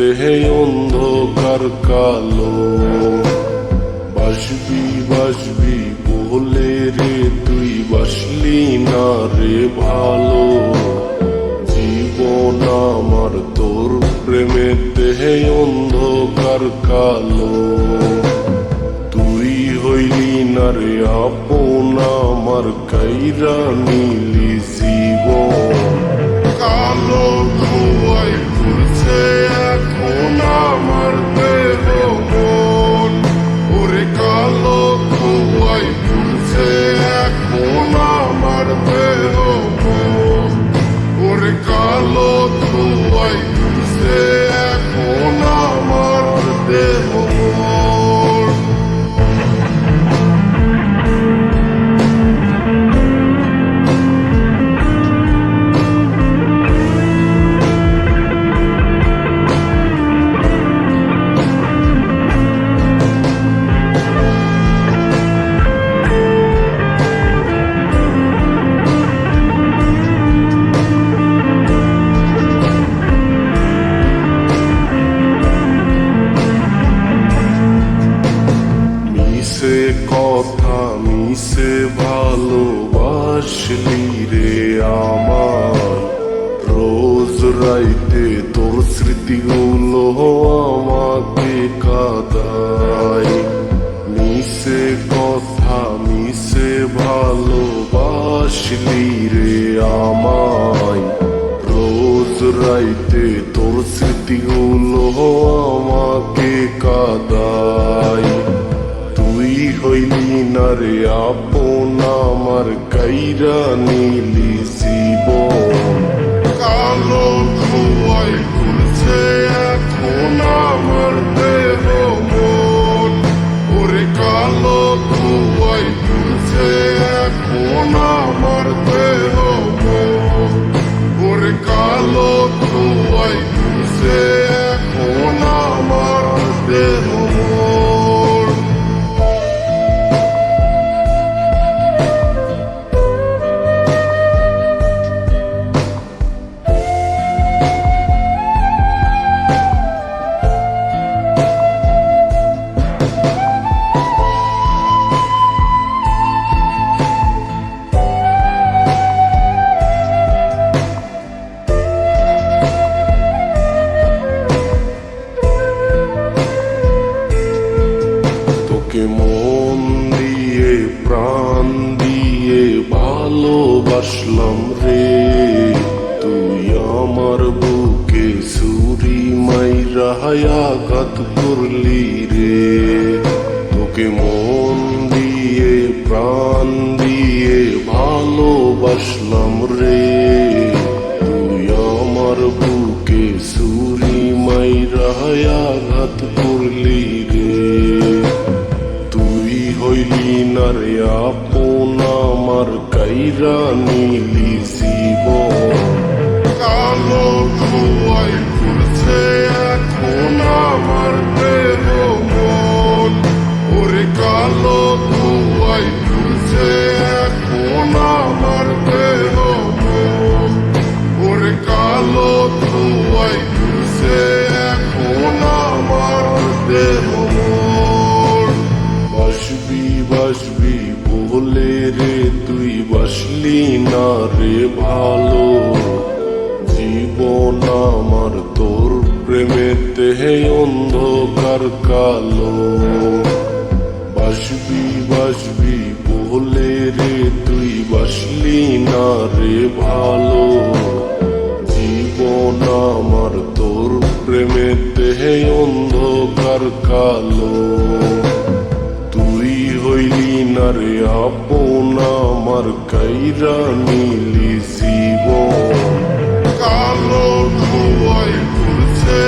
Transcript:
দেহে অন্ধকার কালো বাসবি বাসবি বলে রে তুই বাসলি না রে ভালো জীবন আমার তোর প্রেমে দেহে অন্ধকার কালো তুই হইলি না রে আপন আমার কাইরা নিলি জীবন কালো ধোয়াই ফুলছে এখন ভালোবাসলি রে আমার রোজ রাইতে তোর স্মৃতিগুলো আমাকে কাদায় মিশে কথা মিশে ভালোবাসলি রে আমায় রোজ রাইতে তোর স্মৃতিগুলো আমাকে কাদায় তুই হইলি না রে আপন আমার কাইরা নীলি জীবন। কালো ধোয়াই ফুলছে এখন আমার দেহ মন। ওরে কালো ধোয়াই ফুলছে এখন আমার দেহ মন। ওরে কালো ধোয়াই ফুলছে তোকে মন দিয়ে প্রাণ দিয়ে ভালোবাসলাম রে। তুই আমার বুকে সুরি মাইরা আঘাত করলি। নীলি জীবন কালো ধোয়াই ফুলছে এখন আমার না রে ভালো জীবন আমার, তোর প্রেমেতে হে অন্ধকার কালো। বাসবি বাসবি বলে রে, তুই বাসলি না রে ভালো। জীবন আমার, তোর প্রেমেতে হে অন্ধকার কালো। রে আপন আমার কাইরা নীলি জীবন। কালো ধোয়াই ফুলছে